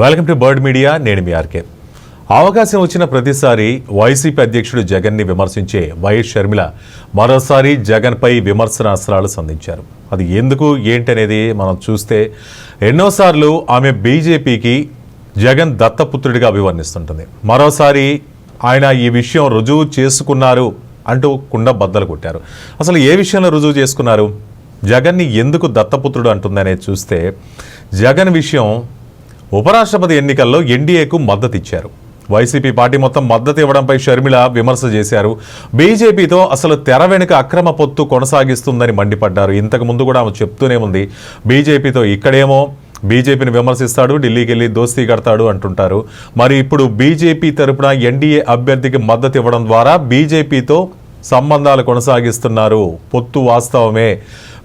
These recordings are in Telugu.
వెల్కమ్ టు బర్డ్ మీడియా నేను మీ ఆర్కే. అవకాశం వచ్చిన ప్రతిసారి వైసీపీ అధ్యక్షుడు జగన్ని విమర్శించే వైఎస్ షర్మిల మరోసారి జగన్పై విమర్శనాస్త్రాలు సంధించారు. అది ఎందుకు ఏంటనేది మనం చూస్తే ఎన్నోసార్లు ఆమె బీజేపీకి జగన్ దత్తపుత్రుడిగా అభివర్ణిస్తుంటుంది. మరోసారి ఆయన ఈ విషయం రుజువు చేసుకున్నారు అంటూ కుండ బద్దలు కొట్టారు. అసలు ఏ విషయంలో రుజువు చేసుకున్నారు? జగన్ని ఎందుకు దత్తపుత్రుడు అంటుందనేది చూస్తే జగన్ విషయం ఉపరాష్ట్రపతి ఎన్నికల్లో ఎన్డీఏకు మద్దతిచ్చారు వైసీపీ పార్టీ మొత్తం మద్దతు ఇవ్వడంపై షర్మిల విమర్శ చేశారు. బీజేపీతో అసలు తెర వెనుక అక్రమ పొత్తు కొనసాగిస్తుందని మండిపడ్డారు. ఇంతకు ముందు కూడా ఆమె చెప్తూనే ఉంది. బీజేపీతో ఇక్కడేమో బీజేపీని విమర్శిస్తాడు ఢిల్లీకి వెళ్ళి దోస్తీ కడతాడు అంటుంటారు. మరి ఇప్పుడు బీజేపీ తరపున ఎన్డీఏ అభ్యర్థికి మద్దతు ఇవ్వడం ద్వారా బీజేపీతో సంబంధాలు కొనసాగిస్తున్నారు. పొత్తు వాస్తవమే.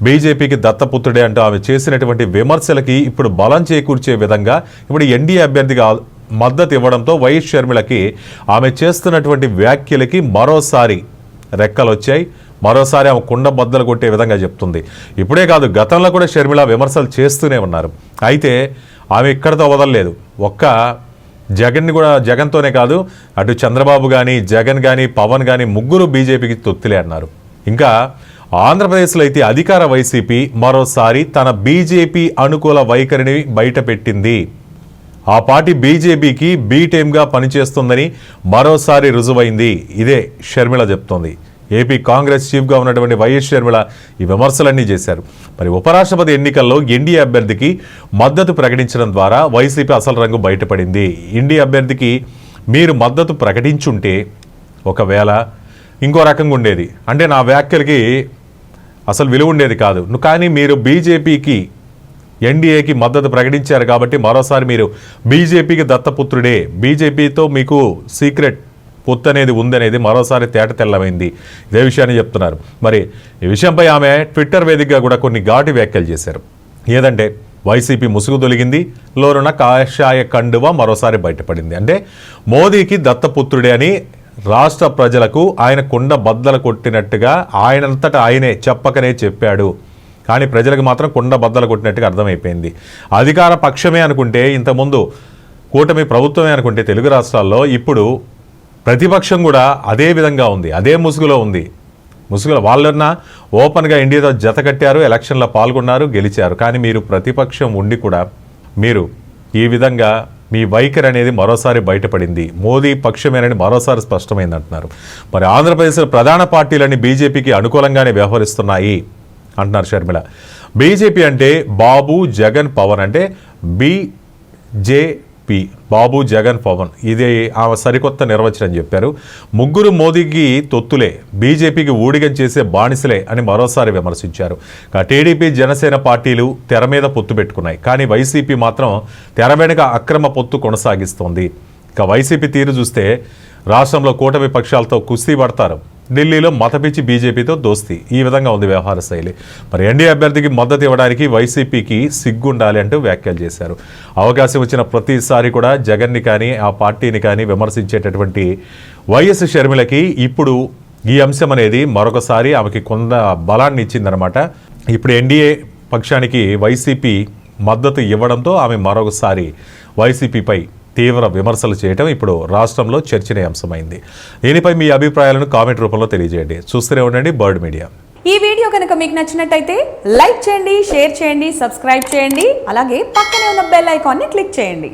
బీజేపీకి దత్తపుత్రుడే అంటూ ఆమె చేసినటువంటి విమర్శలకి ఇప్పుడు బలం చేకూర్చే విధంగా ఇప్పుడు ఎన్డీఏ అభ్యర్థిగా మద్దతు ఇవ్వడంతో వైఎస్ షర్మిలకి ఆమె చేస్తున్నటువంటి వ్యాఖ్యలకి మరోసారి రెక్కలు వచ్చాయి మరోసారి ఆమె కుండ బద్దలు కొట్టే విధంగా చెప్తుంది. ఇప్పుడే కాదు గతంలో కూడా షర్మిల విమర్శలు చేస్తూనే ఉన్నారు. అయితే ఆమె ఇక్కడితో వదలలేదు. ఒక్క జగన్ని కూడా జగన్తోనే కాదు అటు చంద్రబాబు కానీ జగన్ కానీ పవన్ కానీ ముగ్గురు బీజేపీకి తొత్తులే అన్నారు. ఇంకా ఆంధ్రప్రదేశ్లో అయితే అధికార వైసీపీ మరోసారి తన బీజేపీ అనుకూల వైఖరిని బయటపెట్టింది. ఆ పార్టీ బీజేపీకి బీ టీమ్గా పనిచేస్తుందని మరోసారి రుజువైంది. ఇదే షర్మిల చెప్తోంది. ఏపీ కాంగ్రెస్ చీఫ్గా ఉన్నటువంటి వైఎస్ షర్మిల ఈ విమర్శలన్నీ చేశారు. మరి ఉపరాష్ట్రపతి ఎన్నికల్లో ఎన్డీఏ అభ్యర్థికి మద్దతు ప్రకటించడం ద్వారా వైసీపీ అసలు రంగు బయటపడింది. ఎన్డీఏ అభ్యర్థికి మీరు మద్దతు ప్రకటించుంటే ఒకవేళ ఇంకో రకంగా ఉండేది. అంటే నా వ్యాఖ్యలకి అసలు విలువ ఉండేది కాదు. కానీ మీరు బీజేపీకి ఎన్డీఏకి మద్దతు ప్రకటించారు కాబట్టి మరోసారి మీరు బీజేపీకి దత్తపుత్రుడే. బీజేపీతో మీకు సీక్రెట్ పొత్తు అనేది ఉందనేది మరోసారి తేట తెల్లమైంది. ఇదే విషయాన్ని చెప్తున్నారు. మరి ఈ విషయంపై ఆమె ట్విట్టర్ వేదికగా కూడా కొన్ని ఘాటి వ్యాఖ్యలు చేశారు. ఏదంటే వైసీపీ ముసుగు తొలగింది లోనున్న కాషాయ కండువ మరోసారి బయటపడింది. అంటే మోదీకి దత్తపుత్రుడే అని రాష్ట్ర ప్రజలకు ఆయన కుండ బద్దలు కొట్టినట్టుగా ఆయనంతటా ఆయనే చెప్పకనే చెప్పాడు. కానీ ప్రజలకు మాత్రం కుండ బద్దలు కొట్టినట్టుగా అర్థమైపోయింది. అధికార పక్షమే అనుకుంటే ఇంతకుముందు కూటమి ప్రభుత్వమే అనుకుంటే తెలుగు రాష్ట్రాల్లో ఇప్పుడు ప్రతిపక్షం కూడా అదే విధంగా ఉంది అదే ముసుగులో ఉంది. ముసుగులో వాళ్ళన్నా ఓపెన్గా ఇండియాతో జత కట్టారు ఎలక్షన్లో పాల్గొన్నారు గెలిచారు. కానీ మీరు ప్రతిపక్షం ఉండి కూడా మీరు ఈ విధంగా మీ వైఖరి అనేది మరోసారి బయటపడింది. మోదీ పక్షమేనని మరోసారి స్పష్టమైంది అంటున్నారు మరి ఆంధ్రప్రదేశ్లో ప్రధాన పార్టీలన్నీ బీజేపీకి అనుకూలంగానే వ్యవహరిస్తున్నాయి అంటున్నారు షర్మిల. బీజేపీ అంటే బాబు జగన్ పవన్ అంటే బీజే బీజేపీ బాబు జగన్ పవన్. ఇది ఆమె సరికొత్త నిర్వచనం చెప్పారు. ముగ్గురు మోదీకి తొత్తులే బీజేపీకి ఊడిగం చేసే బానిసలే అని మరోసారి విమర్శించారు. టీడీపీ జనసేన పార్టీలు తెర మీద పొత్తు పెట్టుకున్నాయి. కానీ వైసీపీ మాత్రం తెర వెనుక అక్రమ పొత్తు కొనసాగిస్తోంది. ఇక వైసీపీ తీరు చూస్తే రాష్ట్రంలో కూటమి పక్షాలతో కుస్తీ పడతారు. ఢిల్లీలో మతపిచ్చి బీజేపీతో దోస్తీ. ఈ విధంగా ఉంది వ్యవహార శైలి. మరి ఎన్డీఏ అభ్యర్థికి మద్దతు ఇవ్వడానికి వైసీపీకి సిగ్గుండాలి అంటూ వ్యాఖ్యలు చేశారు. అవకాశం వచ్చిన ప్రతిసారి కూడా జగన్ని కానీ ఆ పార్టీని కానీ విమర్శించేటటువంటి వైఎస్ షర్మిలకి ఇప్పుడు ఈ అంశం అనేది మరొకసారి ఆమెకి కొంత బలాన్ని ఇచ్చిందనమాట ఇప్పుడు ఎన్డీఏ పక్షానికి వైసీపీ మద్దతు ఇవ్వడంతో ఆమె మరొకసారి వైసీపీపై తీవ్ర విమర్శలు చేయడం ఇప్పుడు రాష్ట్రంలో చర్చనీయాంశమైంది. దీనిపై మీ అభిప్రాయాలను కామెంట్ రూపంలో తెలియజేయండి. చూస్తూనే ఉండండి బర్డ్ మీడియా. ఈ వీడియో కనుక మీకు నచ్చినట్టయితే లైక్ చేయండి షేర్ చేయండి సబ్స్క్రైబ్ చేయండి అలాగే పక్కనే ఉన్న బెల్ ఐకాన్ని క్లిక్ చేయండి.